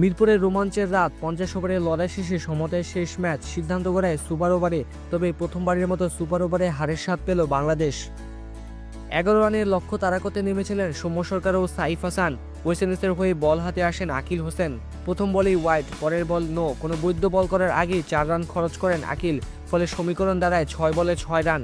মিরপুরের রোমাঞ্চের রাত পঞ্চাশ ওভারের লড়াই শেষে সমতায় শেষ ম্যাচ সিদ্ধান্ত করায় সুপার ওভারে, তবে প্রথমবারের মতো সুপার ওভারে হারের স্বাদ পেল বাংলাদেশ। এগারো রানের লক্ষ্য তারা করতে নেমেছিলেন সৌম্য সরকার ও সাইফ হাসান। ওয়েস্ট ইন্ডিজের হয়ে বল হাতে আসেন আকিল হোসেন। প্রথম বলেই ওয়াইড, পরের বল নো। কোনো বৈধ বল করার আগেই চার রান খরচ করেন আকিল, ফলে সমীকরণ দাঁড়ায় ছয় বলে ছয় রান।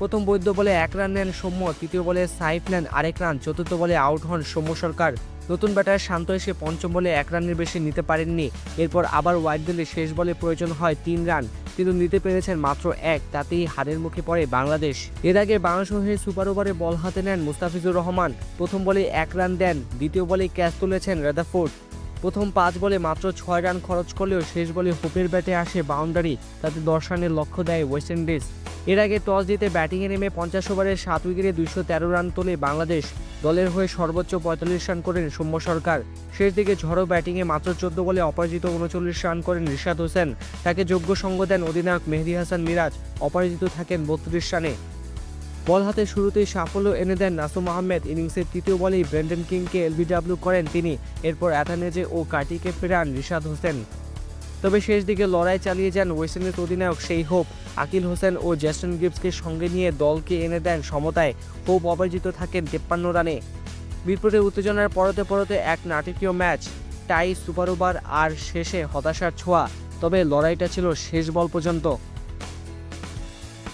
প্রথম বৈদ্য বলে এক রান নেন সৌম্য, তৃতীয় বলে সাইফ নেন আরেক রান, চতুর্থ বলে আউট হন সৌম্য সরকার। নতুন ব্যাটার শান্ত এসে পঞ্চম বলে এক রানের বেশি নিতে পারেননি। এরপর আবার ওয়াইড দিলে শেষ বলে প্রয়োজন হয় তিন রান, কিন্তু নিতে পেরেছেন মাত্র এক, তাতেই হারের মুখে পড়ে বাংলাদেশ। এর আগে বাংলাদেশ হয়ে সুপার ওভারে বল হাতে নেন মুস্তাফিজুর রহমান, প্রথম বলে এক রান দেন, দ্বিতীয় বলে ক্যাচ তুলেছেন রেদাফোর্ড প্রথম পাঁচ বলে মাত্র ছয় রান খরচ করলেও শেষ বলে হোপের ব্যাটে আসে বাউন্ডারি, তাতে দশ রানের লক্ষ্য দেয় ওয়েস্ট ইন্ডিজ। এর আগে টস জিতে ব্যাটিংয়ে নেমে পঞ্চাশ ওভারে সাত উইকেটে দুইশো তেরো রান তোলে বাংলাদেশ। দলের হয়ে সর্বোচ্চ পঁয়তাল্লিশ রান করেন সৌম্য সরকার। শেষ দিকে ঝড়ো ব্যাটিংয়ে মাত্র চোদ্দ বলে অপরাজিত উনচল্লিশ রান করেন রিশাদ হোসেন। তাকে যোগ্য সঙ্গ দেন অধিনায়ক মেহেদি হাসান মিরাজ। অপরাজিত থাকেন বত্রিশ রানে। বল হাতে শুরুতেই সাফল্য এনে দেন নাসুম আহমেদ। ইনিংসের তৃতীয় বলেই ব্রেন্ডন কিংকে এলবিডব্লিউ করেন তিনি। এরপর অ্যাথানেজে ও কার্টিকে ফেরান রিশাদ হোসেন। তবে শেষ দিকে লড়াই চালিয়ে যান ওয়েস্ট ইন্ডিজ অধিনায়ক সেই হোপ। আকিল হোসেন ও জ্যাস্টন গিবসকে সঙ্গে নিয়ে দলকে এনে দেন সমতায়। হোপ অপরাজিত থাকেন তেপ্পান্ন রানে। মিরপুরে উত্তেজনার পরতে পরতে এক নাটকীয় ম্যাচ। টাই সুপার ওভার আর শেষে হতাশার ছোঁয়া। তবে লড়াইটা ছিল শেষ বল পর্যন্ত।